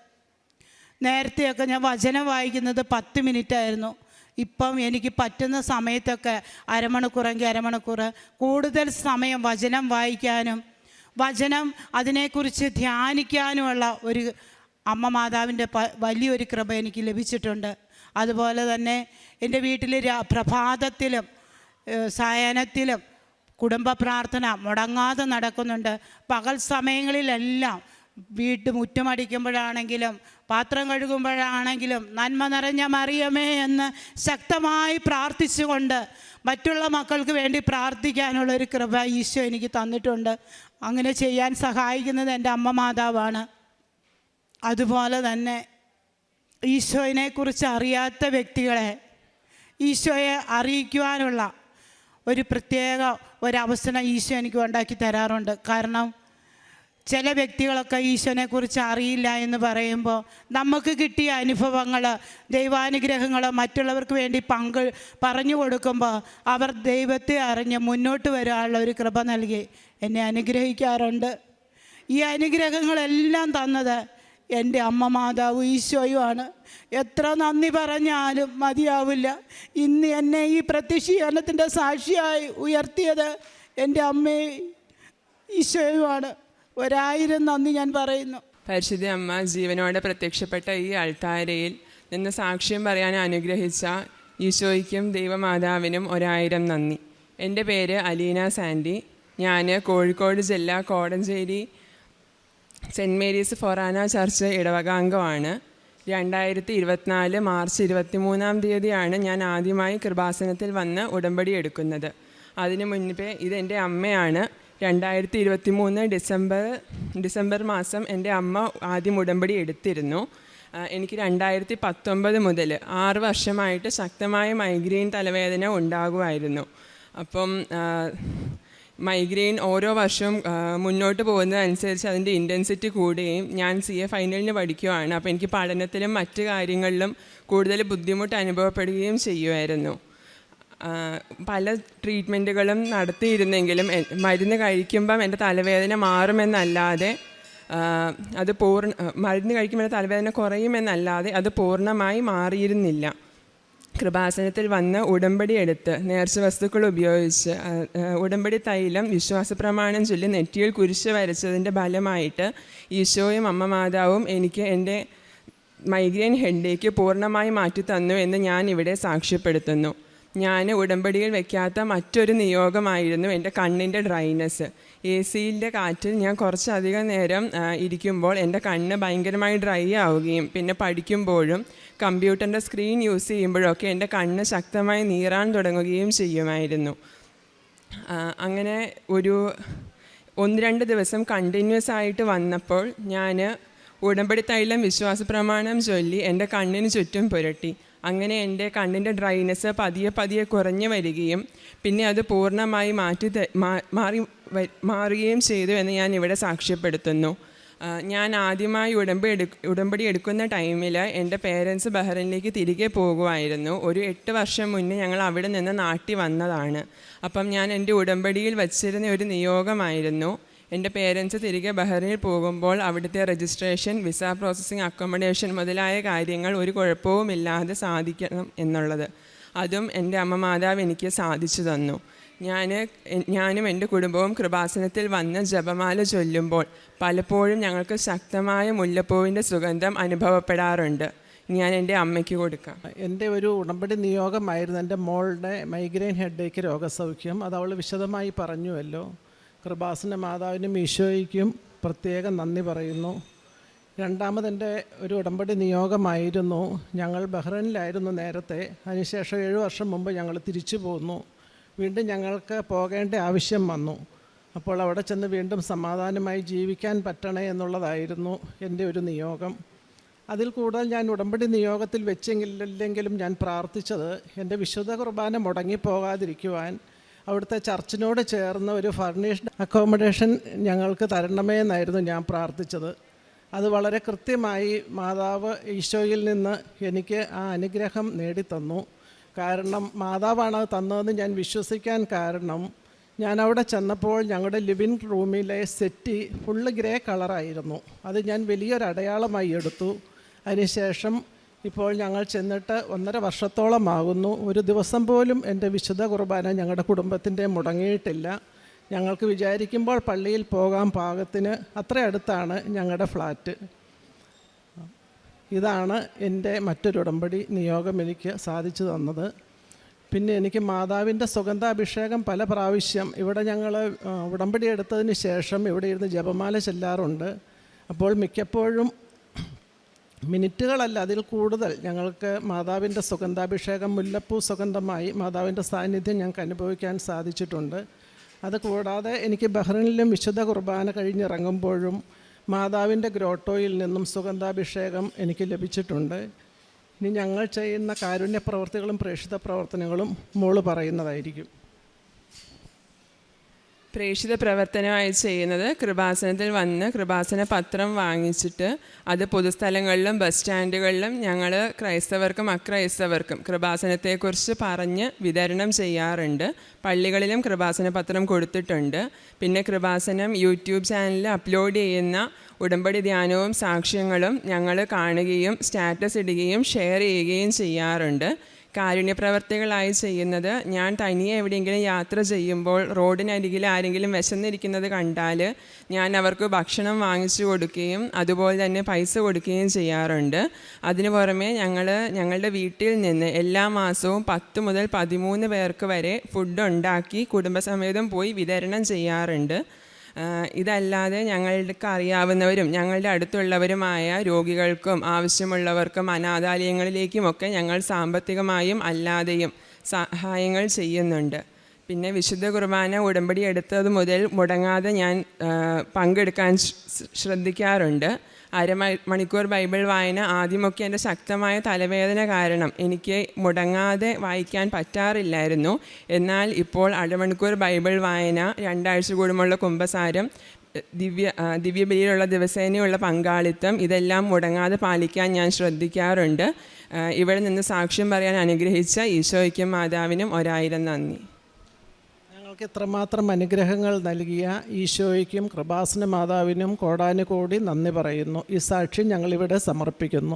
നേരത്തെയൊക്കെ ഞാൻ വചനം വായിക്കുന്നത് പത്ത് മിനിറ്റ് ആയിരുന്നു ഇപ്പം എനിക്ക് പറ്റുന്ന സമയത്തൊക്കെ അരമണിക്കൂറെങ്കിൽ അരമണിക്കൂർ കൂടുതൽ സമയം വചനം വായിക്കാനും വചനം അതിനെക്കുറിച്ച് ധ്യാനിക്കാനുമുള്ള ഒരു അമ്മ മാതാവിന്റെ വലിയൊരു കൃപ എനിക്ക് ലഭിച്ചിട്ടുണ്ട്. അതുപോലെ തന്നെ എന്റെ വീട്ടിൽ പ്രഭാതത്തിലും സായനത്തിലും കുടുംബ പ്രാർത്ഥന മുടങ്ങാതെ നടക്കുന്നുണ്ട്. പകൽ സമയങ്ങളിലെല്ലാം വീട്ട് മുറ്റമടിക്കുമ്പോഴാണെങ്കിലും പാത്രം കഴുകുമ്പോഴാണെങ്കിലും നന്മ നിറഞ്ഞ മറിയമേ എന്ന് ശക്തമായി പ്രാർത്ഥിച്ചുകൊണ്ട് മറ്റുള്ള മക്കൾക്ക് വേണ്ടി പ്രാർത്ഥിക്കാനുള്ള ഒരു കൃപ ഈശോ എനിക്ക് തന്നിട്ടുണ്ട്. അങ്ങനെ ചെയ്യാൻ സഹായിക്കുന്നത് എന്റെ അമ്മ മാതാവാണ്. അതുപോലെ തന്നെ ഈശോയിനെക്കുറിച്ച് അറിയാത്ത വ്യക്തികളെ ഈശോയെ അറിയിക്കുവാനുള്ള ഒരു പ്രത്യേക ഒരവസരം ഈശോ എനിക്ക് ഉണ്ടാക്കി തരാറുണ്ട്. കാരണം ചില വ്യക്തികളൊക്കെ ഈശോനെക്കുറിച്ച് അറിയില്ല എന്ന് പറയുമ്പോൾ നമുക്ക് കിട്ടിയ അനുഭവങ്ങൾ ദൈവാനുഗ്രഹങ്ങൾ മറ്റുള്ളവർക്ക് വേണ്ടി പങ്ക് പറഞ്ഞു കൊടുക്കുമ്പോൾ അവർ ദൈവത്തെ അറിഞ്ഞ് മുന്നോട്ട് വരാനുള്ള ഒരു കൃപ നൽകി. എന്നെ അനുഗ്രഹിക്കാറുണ്ട്. ഈ അനുഗ്രഹങ്ങളെല്ലാം തന്നത് എന്റെ അമ്മ മാതാവ് ഈശോയുമാണ്. എത്ര നന്ദി പറഞ്ഞാലും മതിയാവില്ല. ഇന്ന് എന്നെ ഈ പ്രത്യക്ഷീകരണത്തിന്റെ സാക്ഷിയായി ഉയർത്തിയത് എന്റെ അമ്മയെ ഈശോയുമാണ്. ഒരായിരം നന്ദി ഞാൻ പറയുന്നു. പരിശുദ്ധ അമ്മ ജീവനോടെ പ്രത്യക്ഷപ്പെട്ട ഈ അൾത്താരയിൽ നിന്ന് സാക്ഷ്യം പറയാൻ അനുഗ്രഹിച്ച ഈശോയ്ക്കും ദൈവമാതാവിനും ഒരായിരം നന്ദി. എന്റെ പേര് അലീന സാൻഡി. ഞാൻ കോഴിക്കോട് ജില്ല Kodanchery Saint Mary's Forane Church ഇടവകാംഗമാണ്. രണ്ടായിരത്തി ഇരുപത്തിനാല് മാർച്ച് ഇരുപത്തി മൂന്നാം തീയതിയാണ് ഞാൻ ആദ്യമായി കൃപാസനത്തിൽ വന്ന് ഉടമ്പടി എടുക്കുന്നത്. അതിനു മുൻപേ ഇതെന്റെ അമ്മയാണ്. രണ്ടായിരത്തി ഇരുപത്തി മൂന്ന് ഡിസംബർ ഡിസംബർ മാസം എന്റെ അമ്മ ആദ്യം ഉടമ്പടി എടുത്തിരുന്നു. എനിക്ക് രണ്ടായിരത്തി പത്തൊമ്പത് മുതൽ ആറ് വർഷമായിട്ട് ശക്തമായ മൈഗ്രെയിൻ തലവേദന ഉണ്ടാകുമായിരുന്നു. അപ്പം മൈഗ്രെയിൻ ഓരോ വർഷവും മുന്നോട്ട് പോകുന്നതനുസരിച്ച് അതിന്റെ ഇന്റൻസിറ്റി കൂടുകയും ഞാൻ സി എ ഫൈനലിന് പഠിക്കുകയാണ് അപ്പോൾ എനിക്ക് പഠനത്തിലും മറ്റ് കാര്യങ്ങളിലും കൂടുതൽ ബുദ്ധിമുട്ട് അനുഭവപ്പെടുകയും ചെയ്യുമായിരുന്നു. പല ട്രീറ്റ്മെന്റുകളും നടത്തിയിരുന്നെങ്കിലും മരുന്ന് കഴിക്കുമ്പം എന്റെ തലവേദന മാറുമെന്നല്ലാതെ അത് പൂർണ മരുന്ന് കഴിക്കുമ്പോൾ എന്റെ തലവേദന കുറയുമെന്നല്ലാതെ അത് പൂർണമായി മാറിയിരുന്നില്ല. കൃപാസനത്തിൽ വന്ന് ഉടമ്പടി എടുത്ത് നേർച്ച വസ്തുക്കൾ ഉപയോഗിച്ച് ഉടമ്പടി തൈലം വിശ്വാസ പ്രമാണം ചൊല്ലി നെറ്റിയിൽ കുരിശ് വരച്ചതിന്റെ ഫലമായിട്ട് ഈശോയും അമ്മ മാതാവും എനിക്ക് എന്റെ മൈഗ്രെയിൻ ഹെഡേക്ക് പൂർണമായി മാറ്റി തന്നു എന്ന് ഞാൻ ഇവിടെ സാക്ഷ്യപ്പെടുത്തുന്നു. ഞാൻ ഉടമ്പടിയിൽ വെക്കാത്ത മറ്റൊരു നിയോഗമായിരുന്നു എന്റെ കണ്ണിന്റെ ഡ്രൈനെസ് എ സിയിന്റെ കാറ്റിൽ ഞാൻ കുറച്ചധികം നേരം ഇരിക്കുമ്പോൾ എന്റെ കണ്ണ് ഭയങ്കരമായി ഡ്രൈ ആവുകയും പിന്നെ പഠിക്കുമ്പോഴും കമ്പ്യൂട്ടറിന്റെ സ്ക്രീൻ യൂസ് ചെയ്യുമ്പോഴൊക്കെ എന്റെ കണ്ണ് ശക്തമായി നീറാൻ തുടങ്ങുകയും ചെയ്യുമായിരുന്നു. അങ്ങനെ ഒരു ഒന്ന് രണ്ട് ദിവസം കണ്ടിന്യൂസ് ആയിട്ട് വന്നപ്പോൾ ഞാൻ ഉടമ്പടി തൈലം വിശ്വാസ പ്രമാണം ചൊല്ലി എന്റെ കണ്ണിന് ചുറ്റും പുരട്ടി. അങ്ങനെ എന്റെ കണ്ണിന്റെ ഡ്രൈനെസ് പതിയെ പതിയെ കുറഞ്ഞു വരികയും പിന്നെ അത് പൂർണമായി മാറ്റി മാറി മാറുകയും ചെയ്തു എന്ന് ഞാൻ ഇവിടെ സാക്ഷ്യപ്പെടുത്തുന്നു. ഞാൻ ആദ്യമായി ഉടമ്പടി എടു ഉടമ്പടി എടുക്കുന്ന ടൈമിൽ എന്റെ പേരൻസ് ബഹ്റൈനിലേക്ക് തിരികെ പോകുമായിരുന്നു ഒരു എട്ട് വർഷം മുന്നേ ഞങ്ങൾ അവിടെ നിന്ന് നാട്ടി വന്നതാണ്. അപ്പം ഞാൻ എന്റെ ഉടമ്പടിയിൽ വച്ചിരുന്ന ഒരു നിയോഗമായിരുന്നു. എന്റെ പേരൻസ് തിരികെ ബഹ്റൈനിൽ പോകുമ്പോൾ അവിടുത്തെ രജിസ്ട്രേഷൻ വിസ പ്രോസസ്സിംഗ് അക്കോമഡേഷൻ മുതലായ കാര്യങ്ങൾ ഒരു കുഴപ്പവുമില്ലാതെ സാധിക്കണം എന്നുള്ളത്. അതും എന്റെ അമ്മ മാതാവ് എനിക്ക് സാധിച്ചു തന്നു. ഞാൻ ഞാനും എന്റെ കുടുംബവും കൃപാസനത്തിൽ വന്ന് ജപമാല ചൊല്ലുമ്പോൾ പലപ്പോഴും ഞങ്ങൾക്ക് ശക്തമായ മുല്ലപ്പൂവിന്റെ സുഗന്ധം അനുഭവപ്പെടാറുണ്ട്. ഞാൻ എന്റെ അമ്മയ്ക്ക് കൊടുക്കാം. എന്റെ ഒരു ഉടമ്പടി നിയോഗമായിരുന്നു എന്റെ മോളുടെ മൈഗ്രെയിൻ ഹെഡേക്ക് രോഗസൗഖ്യം. അത് അവൾ വിശദമായി പറഞ്ഞുവല്ലോ. കൃപാസന മാതാവിനും ഈശോയ്ക്കും പ്രത്യേകം നന്ദി പറയുന്നു. രണ്ടാമതെന്റെ ഒരു ഉടമ്പടി നിയോഗമായിരുന്നു. ഞങ്ങൾ ബഹ്റൈനിലായിരുന്നു നേരത്തെ. അതിനുശേഷം ഏഴ് വർഷം മുമ്പ് ഞങ്ങൾ തിരിച്ചു പോന്നു. വീണ്ടും ഞങ്ങൾക്ക് പോകേണ്ട ആവശ്യം വന്നു. അപ്പോൾ അവിടെ ചെന്ന് വീണ്ടും സമാധാനമായി ജീവിക്കാൻ പറ്റണേ എന്നുള്ളതായിരുന്നു എന്റെ ഒരു നിയോഗം. അതിൽ കൂടുതൽ ഞാൻ ഉടമ്പടി നിയോഗത്തിൽ വെച്ചെങ്കിലെങ്കിലും ഞാൻ പ്രാർത്ഥിച്ചത് എന്റെ വിശുദ്ധ കുർബാന മുടങ്ങിപ്പോകാതിരിക്കുവാൻ അവിടുത്തെ ചർച്ചിനോട് ചേർന്ന ഒരു ഫർണിഷ്ഡ് അക്കോമഡേഷൻ ഞങ്ങൾക്ക് തരണമേ എന്നായിരുന്നു ഞാൻ പ്രാർത്ഥിച്ചത്. അത് വളരെ കൃത്യമായി മാതാവ് ഈശോയിൽ നിന്ന് എനിക്ക് ആ അനുഗ്രഹം നേടിത്തന്നു. കാരണം മാതാവാണ് അത് തന്നതെന്ന് ഞാൻ വിശ്വസിക്കാൻ കാരണം ഞാൻ അവിടെ ചെന്നപ്പോൾ ഞങ്ങളുടെ ലിവിങ് റൂമിലെ സെറ്റി ഫുള്ള് ഗ്രേ കളറായിരുന്നു അത് ഞാൻ വലിയൊരു അടയാളമായി എടുത്തു. അതിനുശേഷം ഇപ്പോൾ ഞങ്ങൾ ചെന്നിട്ട് ഒന്നര വർഷത്തോളമാകുന്നു. ഒരു ദിവസം പോലും എന്റെ വിശുദ്ധ കുർബാന ഞങ്ങളുടെ കുടുംബത്തിന്റെ മുടങ്ങിയിട്ടില്ല. ഞങ്ങൾക്ക് വിചാരിക്കുമ്പോൾ പള്ളിയിൽ പോകാൻ പാകത്തിന് അത്ര അടുത്താണ് ഞങ്ങളുടെ ഫ്ലാറ്റ്. ഇതാണ് എന്റെ മറ്റൊരു ഉടമ്പടി നിയോഗം എനിക്ക് സാധിച്ചു തന്നത്. പിന്നെ എനിക്ക് മാതാവിന്റെ സുഗന്ധാഭിഷേകം പല പ്രാവശ്യം ഇവിടെ ഞങ്ങൾ ഉടമ്പടി എടുത്തതിന് ശേഷം ഇവിടെ ഇരുന്ന് ജപമാല ചെല്ലാറുണ്ട്. അപ്പോൾ മിക്കപ്പോഴും മിനിറ്റുകളല്ല അതിൽ കൂടുതൽ. ഞങ്ങൾക്ക് മാതാവിന്റെ സുഗന്ധാഭിഷേകം മുല്ലപ്പൂ സുഗന്ധമായി മാതാവിന്റെ സാന്നിധ്യം ഞങ്ങൾക്ക് അനുഭവിക്കാൻ സാധിച്ചിട്ടുണ്ട്. അത് കൂടാതെ എനിക്ക് ബഹ്റിനിലും വിശുദ്ധ കുർബാന കഴിഞ്ഞിറങ്ങുമ്പോഴും മാതാവിന്റെ ഗ്രോട്ടോയിൽ നിന്നും സുഗന്ധാഭിഷേകം എനിക്ക് ലഭിച്ചിട്ടുണ്ട്. ഇനി ഞങ്ങൾ ചെയ്യുന്ന കാരുണ്യ പ്രവർത്തികളും പ്രേക്ഷിത പ്രവർത്തനങ്ങളും മോൾ പറയുന്നതായിരിക്കും. പ്രേക്ഷിത പ്രവർത്തനമായി ചെയ്യുന്നത് കൃപാസനത്തിൽ വന്ന് കൃപാസന പത്രം വാങ്ങിച്ചിട്ട് അത് പൊതുസ്ഥലങ്ങളിലും ബസ് സ്റ്റാൻഡുകളിലും ഞങ്ങൾ ക്രൈസ്തവർക്കും അക്രൈസ്തവർക്കും കൃപാസനത്തെക്കുറിച്ച് പറഞ്ഞ് വിതരണം ചെയ്യാറുണ്ട്. പള്ളികളിലും കൃപാസന പത്രം കൊടുത്തിട്ടുണ്ട്. പിന്നെ കൃപാസനം യൂട്യൂബ് ചാനലിൽ അപ്ലോഡ് ചെയ്യുന്ന ഉടമ്പടി ധ്യാനവും സാക്ഷ്യങ്ങളും ഞങ്ങൾ കാണുകയും സ്റ്റാറ്റസ് ഇടുകയും ഷെയർ ചെയ്യുകയും ചെയ്യാറുണ്ട്. കാരുണ്യ പ്രവർത്തികളായി ചെയ്യുന്നത്. ഞാൻ തനിയെ എവിടെയെങ്കിലും യാത്ര ചെയ്യുമ്പോൾ റോഡിനരികിൽ ആരെങ്കിലും വിശന്നിരിക്കുന്നത് കണ്ടാൽ ഞാൻ അവർക്ക് ഭക്ഷണം വാങ്ങിച്ചു കൊടുക്കുകയും അതുപോലെ തന്നെ പൈസ കൊടുക്കുകയും ചെയ്യാറുണ്ട്. അതിനു പുറമെ ഞങ്ങൾ ഞങ്ങളുടെ വീട്ടിൽ നിന്ന് എല്ലാ മാസവും പത്ത് മുതൽ പതിമൂന്ന് പേർക്ക് വരെ ഫുഡ് ഉണ്ടാക്കി കുടുംബസമേതം പോയി വിതരണം ചെയ്യാറുണ്ട്. ഇതല്ലാതെ ഞങ്ങൾക്ക് അറിയാവുന്നവരും ഞങ്ങളുടെ അടുത്തുള്ളവരുമായ രോഗികൾക്കും ആവശ്യമുള്ളവർക്കും അനാഥാലയങ്ങളിലേക്കുമൊക്കെ ഞങ്ങൾ സാമ്പത്തികമായും അല്ലാതെയും സഹായങ്ങൾ ചെയ്യുന്നുണ്ട്. പിന്നെ വിശുദ്ധ കുർബാന ഉടമ്പടി എടുത്തത് മുതൽ മുടങ്ങാതെ ഞാൻ പങ്കെടുക്കാൻ ശ്ര- ശ്രദ്ധിക്കാറുണ്ട്. അര മ- മണിക്കൂർ ബൈബിൾ വായന ആദ്യമൊക്കെ എന്റെ ശക്തമായ തലവേദന കാരണം എനിക്ക് മുടങ്ങാതെ വായിക്കാൻ പറ്റാറില്ലായിരുന്നു. എന്നാൽ ഇപ്പോൾ അരമണിക്കൂർ ബൈബിൾ വായന രണ്ടാഴ്ച കൂടുമുള്ള കുംഭസാരം ദിവ്യ ദിവ്യബലിയിലുള്ള ദിവസേനയുള്ള പങ്കാളിത്തം ഇതെല്ലാം മുടങ്ങാതെ പാലിക്കാൻ ഞാൻ ശ്രദ്ധിക്കാറുണ്ട്. ഇവിടെ നിന്ന് സാക്ഷ്യം പറയാൻ അനുഗ്രഹിച്ച ഈശോയ്ക്കും മാതാവിനും ഒരായിരം നന്ദി. ഞങ്ങൾക്ക് എത്രമാത്രം അനുഗ്രഹങ്ങൾ നൽകിയ ഈശോയ്ക്കും കൃപാസന മാതാവിനും കോടാനുകോടി നന്ദി പറയുന്നു. ഈ സാക്ഷ്യം ഞങ്ങളിവിടെ സമർപ്പിക്കുന്നു.